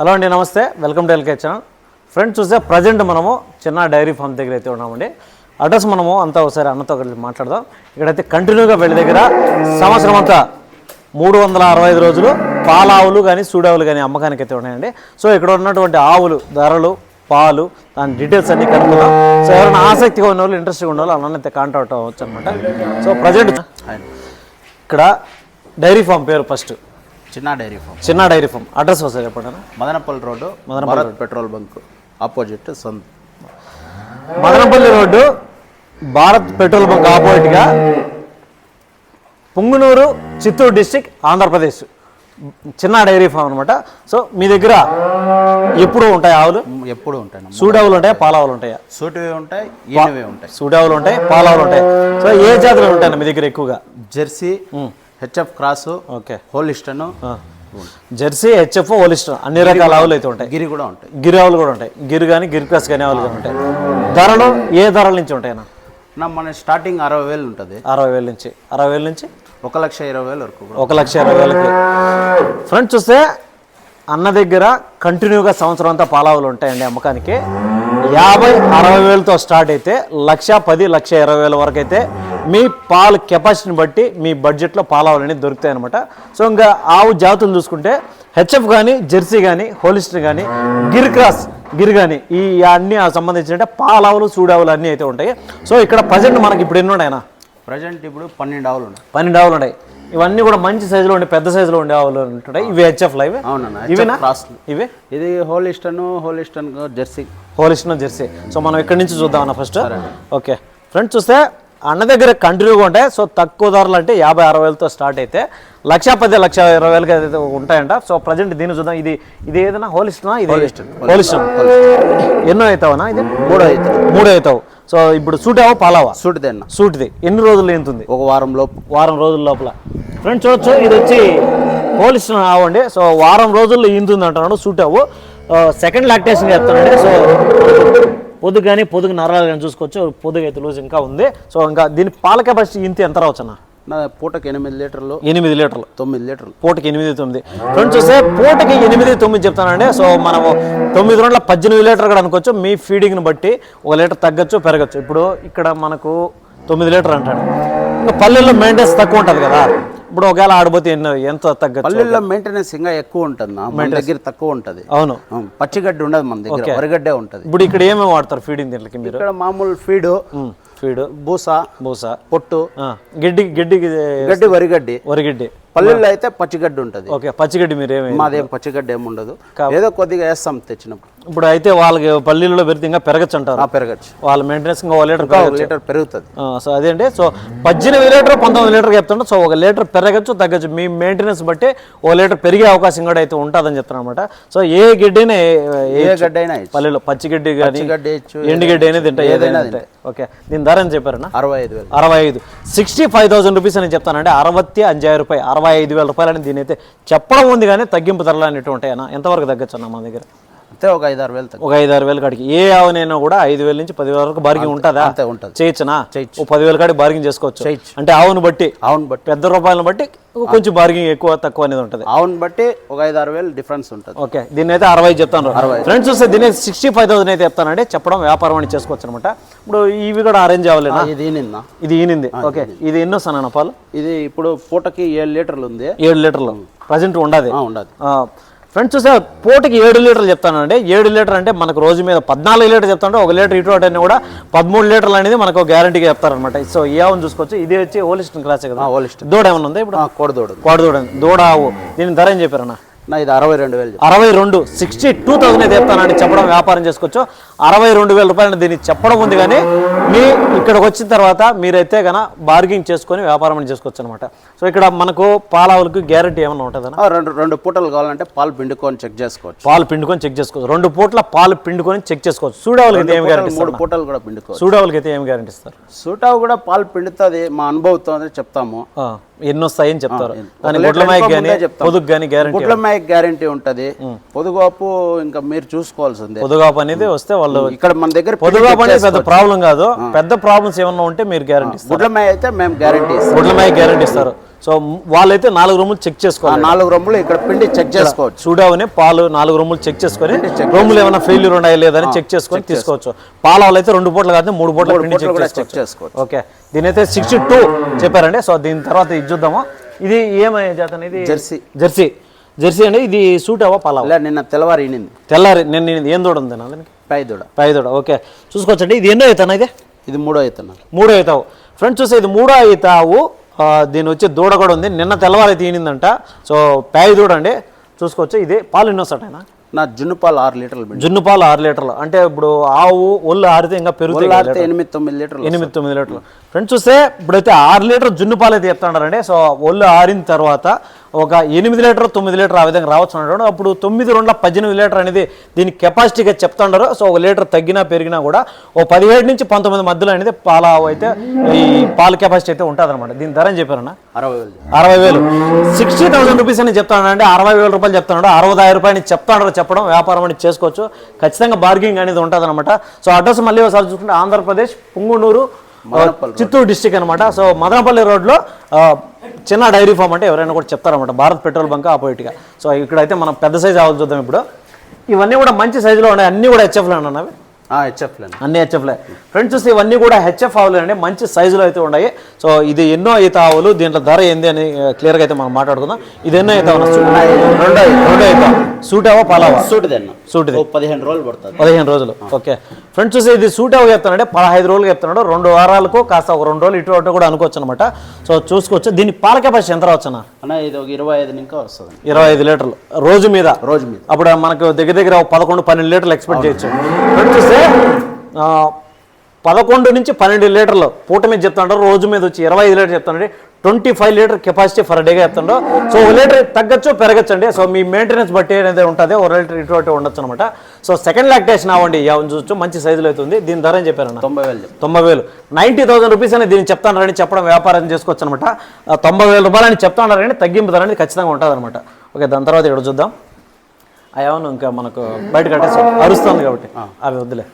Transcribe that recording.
Hello అండి నమస్తే. Welcome to LK channel. Friends చూస్తే ప్రజెంట్ మనము చిన్న డైరీ ఫామ్ దగ్గర అయితే ఉన్నామండి. అడ్రస్ మనము అంతా ఒకసారి అన్నతో కలిసి మాట్లాడదాం. ఇక్కడైతే కంటిన్యూగా వెళ్ళి దగ్గర సంవత్సరం అంతా మూడు వందల అరవై ఐదు రోజులు పాల ఆవులు కానీ సూడావులు కానీ అమ్మకానికి అయితే ఉన్నాయండి. సో ఇక్కడ ఉన్నటువంటి ఆవులు ధరలు పాలు దాని డీటెయిల్స్ అన్ని కనుక్కుందాం. సో ఎవరైనా ఆసక్తిగా ఉన్న వాళ్ళు ఇంట్రెస్ట్గా ఉన్న వాళ్ళు అన్నైతే కాంటాక్ట్ అవ్వచ్చు అనమాట సో ప్రజెంట్ ఇక్కడ డైరీ ఫామ్ పేరు ఫస్ట్. చిన్న డైరీ ఫామ్. చిన్న డైరీ ఫామ్. అడ్రస్ వస్తుంది చెప్పండి. Madanapalle road Bharat petrol bunk opposite సొంత Madanapalle road Bharat petrol bunk ఆపోజిట్గా పుంగునూరు చిత్తూరు డిస్టిక్ ఆంధ్రప్రదేశ్. చిన్న డైరీ ఫామ్ అనమాట సో మీ దగ్గర ఎప్పుడు ఉంటాయి ఆవులు? ఎప్పుడు ఉంటాయి సూడావులు ఉంటాయా పాలావులు ఉంటాయా? సూటివి ఉంటాయి ఈనవి ఉంటాయి. సూడావులు ఉంటాయి పాలావులు ఉంటాయి. సో ఏ జాతులు ఉంటాయి మీ దగ్గర ఎక్కువగా? Jersey HF cross okay. Holstein Jersey HF ఓలిస్టర్ అన్ని రకాల ఆవులు అయితే ఉంటాయి. గిరి కూడా ఉంటాయి. గిరి ఆవులు కూడా ఉంటాయి. గిరి కానీ గిరి క్రాస్ కానీ ఆవులు కానీ ఉంటాయి. ధరలు ఏ ధరల నుంచి ఉంటాయన్నా? నా మన స్టార్టింగ్ అరవై వేలు ఉంటుంది. అరవై వేల నుంచి. అరవై వేల నుంచి? ఒక లక్ష ఇరవై వేలు వరకు ఒక లక్ష ఇరవై వేలకి. ఫ్రెండ్స్ చూస్తే అన్న దగ్గర కంటిన్యూగా సంవత్సరం అంతా పాలావులు ఉంటాయండి అమ్మకానికి. యాభై అరవై వేలతో స్టార్ట్ అయితే లక్ష పది లక్ష ఇరవై వేల వరకు అయితే మీ పాలు కెపాసిటీని బట్టి మీ బడ్జెట్లో పాలావులు అనేవి దొరుకుతాయి అనమాట సో ఇంకా ఆవు జాతులు చూసుకుంటే హెచ్ఎఫ్ కానీ జెర్సీ కానీ హోలిస్టర్ కానీ గిర్ క్రాస్ గిర్ కానీ ఈ అన్ని సంబంధించిన పాలావులు సూడావులు అన్నీ అయితే ఉంటాయి. సో ఇక్కడ ప్రజెంట్ మనకి ఇప్పుడు ఎన్ని ఉన్నాయన్నా? ప్రజెంట్ ఇప్పుడు పన్నెండు ఆవులు ఉన్నాయి. పన్నెండు ఆవులు ఉన్నాయి. ఇవన్నీ కూడా మంచి సైజులో ఉండే పెద్ద సైజులో ఉండే ఆవులు ఉంటుంటాయి ఇవి హెచ్ఎఫ్ లైవ్ అవునన్నా ఇవేనా? ఇవే? ఇది Holstein Holstein Jersey Holstein Jersey so మనం ఇక్కడి నుంచి చూద్దాం అన్న ఫస్ట్ ఓకే ఫ్రెండ్స్ చూస్తే అన్న దగ్గర కంటిన్యూగా ఉంటాయి. సో తక్కువ ధరలు అంటే యాభై అరవై వేలతో స్టార్ట్ అయితే లక్ష పది లక్ష ఇరవై వేలకి అయితే ఉంటాయంట. సో ప్రజెంట్ దీన్ని చూద్దాం. ఇది ఇది ఏదైనా హోలిస్టనా ఇది హోలిస్టన్ ఎన్నో అవుతావనా ఇది మూడో అయితే మూడు అవుతావు. సో ఇప్పుడు సూటావా పాలావా? సూటిదన్న సూట్ది. ఎన్ని రోజులు ఏంతుంది ఒక వారం లోపు. వారం రోజుల లోపల. ఫ్రెండ్స్ చూడొచ్చు. ఇది వచ్చి పోలీస్ ఆవండి సో వారం రోజుల్లో ఈంతుంది అంటున్నాడు సూట్ అవ్వు సెకండ్ లాక్టేషన్ చెప్తానండి సో పొద్దు కానీ పొద్దుకు నరాలు కానీ చూసుకోవచ్చు. పొద్దుగా అయితే లూజ్ ఇంకా ఉంది. సో ఇంకా దీని పాల కెపాసిటీ ఇంత ఎంత రావచ్చు అన్న? నా పూటకి ఎనిమిది లీటర్లు. ఎనిమిది లీటర్లు. తొమ్మిది లీటర్లు. పూటకి ఎనిమిది తొమ్మిది. ఫ్రెండ్స్ చూస్తే పూటకి ఎనిమిది తొమ్మిది చెప్తానండి. సో మనము తొమ్మిది రోజుల పద్దెనిమిది లీటర్ కూడా అనుకోవచ్చు. మీ ఫీడింగ్ని బట్టి ఒక లీటర్ తగ్గచ్చు పెరగచ్చు. ఇప్పుడు ఇక్కడ మనకు తొమ్మిది లీటర్ అంటాడు. ఇంకా పల్లెల్లో మెయింటెనెన్స్ తక్కువ ఉంటుంది కదా. ఇప్పుడు ఒకవేళ ఆడిపోతే ఎన్నో ఎంత తగ్గచ్చు పల్లెల్లో మెయింటెనెన్స్ ఇంకా ఎక్కువ ఉంటుంది మన దగ్గర తక్కువ ఉంటుంది. అవును. పచ్చిగడ్డి ఉండదు మన దగ్గర వరిగడ్డే ఉంటుంది. ఇప్పుడు ఇక్కడ ఏమేమి వాడతారు ఫీడింగ్ దీంట్లోకి మీరు? ఇక్కడ మామూలు ఫీడు ఫీడ్ బూస బూస. పొట్టు గిడ్డి గిడ్డికి గడ్డి వరిగడ్డి. వరిగిడ్డి. పల్లెల్లో అయితే పచ్చిగడ్డి ఉంటుంది. ఓకే పచ్చిగడ్డి మీరు ఏమి మాదేం పచ్చిగడ్డి ఏమి ఉండదు. ఏదో కొద్దిగా వేస్తాం తెచ్చినప్పుడు. ఇప్పుడు అయితే వాళ్ళకి పల్లీలలో పెడితే ఇంకా పెరగచ్చు అంటారు. ఆ పెరగచ్చు. వాళ్ళ మెయింటెనెన్స్ ఇంకా ఒక లీటర్ లీటర్ పెరుగుతుంది. సో అదేంటి? సో పద్దెనిమిది లీటర్ పంతొమ్మిది లీటర్ చెప్తుంటే సో ఒక లీటర్ పెరగచ్చు తగ్గచ్చు. మీ మెయింటెనెన్స్ బట్టి ఒక లీటర్ పెరిగే అవకాశం కూడా అయితే ఉంటుందని చెప్తాను అనమాట సో ఏ గిడ్డిని ఏ గడ్డి అయినా. పల్లెలో పచ్చిగడ్డి కానీ పచ్చిగడ్డి వేయచ్చు ఎండుగడ్డి అనేది తింటాయి ఏదైనా ఓకే. దీని ధర అని చెప్పారనా అరవై ఐదు వేలు. అరవై ఐదు. సిక్స్టీ ఫైవ్ థౌసండ్ రూపీస్ అని చెప్తానంటే అరవత్తి అంజాయి రూపాయి అరవై ఐదు వేల రూపాయలని దీని అయితే చెప్పడం ఉంది కానీ తగ్గింపు ధరలు ఉంటాయన్నా. ఎంతవరకు తగ్గచ్చు అన్న మన దగ్గర? అంతే ఒక ఐదు ఆరు వేలు ఒక ఐదు ఆరు వేల కాడికి. ఏ ఆవునైనా కూడా ఐదు వేల నుంచి పదివేల వరకు బార్గింగ్ ఉంటుందా? అంతే ఉంటుంది. చేయొచ్చునా? ఓ పదివేల కాడికి బార్గింగ్ చేసుకోవచ్చు. చేయొచ్చు. అంటే ఆవును బట్టి అవును బట్టి. పెద్ద రూపాయలను బట్టి కొంచెం బార్గింగ్ ఎక్కువ తక్కువ అనేది ఉంటుంది. అవును బట్టి ఒక ఐదు ఆరు వేలు డిఫరెన్స్ ఉంటుంది. ఓకే దీన్ని అయితే అరవై చెప్తాను ఫ్రెండ్స్ చూస్తే దీని సిక్స్టీ ఫైవ్ థౌసండ్ అయితే చెప్తానంటే చెప్పడం వ్యాపారం అని చేసుకోవచ్చు అనమాట ఇప్పుడు ఇవి కూడా అరేంజ్ అవ్వలేనా ఇది నిన్న ఇది ఈనింది. ఓకే ఇది ఎన్నో సన్న పాలు? ఇది ఇప్పుడు పూటకి ఏడు లీటర్లు ఉంది. ఏడు లీటర్లు. ప్రజెంట్ ఉండదు. ఉండదు. ఫ్రెండ్స్ చూసే పూటకి ఏడు లీటర్లు చెప్తానండి. ఏడు లీటర్ అంటే మనకు రోజు మీద పద్నాలుగు లీటర్ చెప్తానంటే ఒక లీటర్ ఇటు అటు కూడా పదమూడు లీటర్లు అనేది మనకు గ్యారంటీగా చెప్తారనమాట సో ఏ ఆవును చూసుకోవచ్చు. ఇది వచ్చి ఓలిస్టన్ క్లాస్ కదా? హోలిస్ట్ దూడ ఏమైనా ఉందా ఇప్పుడు? కోడదోడు కోడ దూడ ఆవు. దీని ధర ఏం చెప్పారన్న? ఇది అరవై రెండు వేలు. అరవై రెండు సిక్స్టీ టూ థౌసండ్ అయితే చెప్తానని చెప్పడం వ్యాపారం చేసుకోవచ్చు. అరవై రెండు వేల రూపాయలు దీన్ని చెప్పడం ఉంది కానీ మీ ఇక్కడికి వచ్చిన తర్వాత మీరైతే కన బార్గింగ్ చేసుకొని వ్యాపారం అని చేసుకోవచ్చు అనమాట సో ఇక్కడ మనకు పాలావులకు గ్యారంటీ ఏమైనా ఉంటుందన్న? ఆ, రెండు రెండు పూటలు కావాలంటే పాలు పిండుకొని చెక్ చేసుకోవచ్చు. పాలు పిండుకొని చెక్ చేసుకోవచ్చు రెండు పూట్ల పాలు పిండుకొని చెక్ చేసుకోవచ్చు. సూడావులకి అయితే ఏం గ్యారంటీ మూడు పూటలు కూడా పిండుకోవచ్చు. సూడావులకి అయితే ఏం గ్యారంటీ ఇస్తారు? సూటావు కూడా పాలు పిండుతుంది మా అనుభవంతో చెప్తాము. ఎన్ని వస్తాయని చెప్తారు. లీటర్ గుడ్ల మైక్ కానీ. పొదుగు కానీ గ్యారంటీ గుడ్ల మేక గ్యారంటీ ఉంటది. పొదుగోపు ఇంకా మీరు చూసుకోవాల్సిందే. పొదుగాపు అనేది వస్తే వాళ్ళు ఇక్కడ మన దగ్గర పొదుగాపు అనేది పెద్ద ప్రాబ్లం కాదు. పెద్ద ప్రాబ్లమ్స్ ఏమన్నా ఉంటే మీరు గ్యారంటీ ఇస్తారు. గుడ్ల మేయ అయితే మేము గ్యారంటీ ఇస్తాం. గుడ్ల మైక్ గ్యారంటీ ఇస్తారు. సో వాళ్ళైతే నాలుగు రూములు చెక్ చేసుకోవాలి. నాలుగు రొమ్ములు ఇక్కడ పిండి చెక్ చేసుకోవచ్చు. చూడావని పాలు నాలుగు రూములు చెక్ చేసుకొని రూములు ఏమైనా ఫెయిల్యూర్ ఉన్నాయా లేదని చెక్ చేసుకొని తీసుకోవచ్చు. పాల వాళ్ళు అయితే రెండు పూటలు కాదు మూడు పూటల పిండి చెక్ చేసుకోవచ్చు. ఓకే దీని అయితే సిక్స్టీ టూ చెప్పారండి. సో దీని తర్వాత ఇది చూద్దాము. ఇది ఏమయ్యే ఇది జెర్సీ. జెర్సీ. జెర్సీ అండి ఇది సూట్ అవ్వ పాల ఇలా నిన్న తెల్లవారు ఇనింది తెల్లారి నేను నేను ఏం దూడ ఉంది దానికి పైదూడ పైదూడ ఓకే. చూసుకోవచ్చండి ఇది ఎన్నో అవుతాను ఇది? ఇది మూడో అవుతున్నారు మూడో అవుతావు ఫ్రెండ్స్ చూస్తే ఇది మూడో అవుతావు దీని వచ్చి దూడ కూడా ఉంది. నిన్న తెల్లవారి తీనిందంట సో ప్యాయి దూడ అండి. చూసుకోవచ్చు ఇది పాలు ఇన్నోసట ఆయన నా జున్ను పాలు ఆరు లీటర్లు జున్ను పాలు ఆరు లీటర్లు. అంటే ఇప్పుడు ఆవు ఒళ్ళు ఆరితే ఇంకా పెరుగుతాయి ఆరితే ఎనిమిది తొమ్మిది లీటర్లు ఎనిమిది తొమ్మిది లీటర్లు. ఫ్రెండ్స్ చూస్తే ఇప్పుడైతే ఆరు లీటర్ జున్ను పాలు అయితే చెప్తాడారండి. సో ఒళ్ళు ఆరిన తర్వాత ఒక ఎనిమిది లీటర్ తొమ్మిది లీటర్ ఆ విధంగా రావచ్చు అంటాడు అప్పుడు తొమ్మిది రెండుల పద్దెనిమిది లీటర్ అనేది దీని కెపాసిటీగా చెప్తాడారు. సో ఒక లీటర్ తగ్గినా పెరిగినా కూడా ఓ పదిహేడు నుంచి పంతొమ్మిది మధ్యలో అనేది పాల అయితే ఈ పాల కెపాసిటీ అయితే ఉంటుంది అనమాట దీని ధర అని చెప్పారన్నా? అరవై వేలు అరవై వేలు. సిక్స్టీ థౌసండ్ రూపీస్ అని చెప్తాడు అంటే అరవై వేల రూపాయలు చెప్తున్నాడు అరవై రూపాయలు చెప్తాడు చెప్పడం వ్యాపారం అని చేసుకోవచ్చు. ఖచ్చితంగా బార్గింగ్ అనేది ఉంటుంది సో అడ్రస్ మళ్ళీ ఒకసారి చూసుకుంటే ఆంధ్రప్రదేశ్ పుంగునూరు చిత్తూరు డిస్టిక్ అనమాట సో మదనపల్లి రోడ్లో చిన్న డైరీ ఫామ్ అంటే ఎవరైనా కూడా చెప్తారన్నమాట. భారత్ పెట్రోల్ బంక్ ఆపోజిట్గా. సో ఇక్కడైతే మనం పెద్ద సైజ్ ఆవులు చూద్దాం ఇప్పుడు. ఇవన్నీ కూడా మంచి సైజులో ఉన్నాయి. అన్నీ కూడా హెచ్ఎఫ్లో అన్నవి? హెచ్ఎఫ్లేను అన్ని హెచ్ఎఫ్లే ఫ్రెండ్స్ చూస్తే ఇవన్నీ కూడా హెచ్ఎఫ్ ఆవులు అండి. మంచి సైజులో అయితే ఉన్నాయి. సో ఇది ఎన్నో ఈత ఆవులు దీంట్లో ధర ఏంది అని క్లియర్గా అయితే మనం మాట్లాడుకుందాం. ఇది ఎన్నో ఈత ఆవులు? రెండో రెండో ఈత. సూట్ ఆవా పాలావా? సూటిదన్న సూటిది ఓ పదిహేను రోజులు పడుతుంది. పదిహేను రోజులు. ఓకే. ఫ్రెండ్స్ చూసి ఇది సూట్ అవ్వ చెప్తానంటే పదహైదు రోజులు చెప్తున్నాడు. రెండు వారాలకు కాస్త ఒక రెండు రోజులు ఇటు అటు కూడా అనుకోవచ్చు అనమాట సో చూసుకోవచ్చు. దీని పాల కెపాసిటీ ఎంత రావచ్చు అన్న? ఇది ఒక ఇరవై ఐదు ఇంకా వస్తుంది. ఇరవై ఐదు లీటర్లు. రోజు మీద? రోజు మీద. అప్పుడు మనకు దగ్గర దగ్గర పదకొండు పన్నెండు లీటర్లు ఎక్స్పెక్ట్ చేయొచ్చు. ఫ్రెండ్స్ చూస్తే పదకొండు నుంచి పన్నెండు లీటర్లు. పూట మీద చెప్తాడు రోజు మీద వచ్చి ఇరవై ఐదు లీటర్ చెప్తాడు twenty five litre capacity for డేగా చెప్తాడు సో ఒక లీటర్ తగ్గచ్చు పెరగచ్చు అండి సో మీ మెయింటెనెన్స్ బట్టి అనేది ఉంటుంది. ఒక లీటర్ ఇటు అటు ఉండొచ్చు అనమాట సో సెకండ్ లాక్టేషన్ అవ్వండి. చూడొచ్చు మంచి సైజులో అవుతుంది. దీని ధర ఏం చెప్పారన్న? తొంభై వేలు. తొంభై వేలు. నైంటీ థౌసండ్ రూపీస్ అని దీన్ని చెప్తానని చెప్పడం వ్యాపారం చేసుకోవచ్చు అనమాట తొంభై వేల రూపాయలు అని చెప్తానని తగ్గింపు ధర అనేది ఖచ్చితంగా ఉంటుంది అనమాట ఓకే దాని తర్వాత ఇక్కడ చూద్దాం. అయ్యాను ఇంకా మనకు బయట కట్టేసి అరుస్తుంది కాబట్టి. అవి వద్దులే.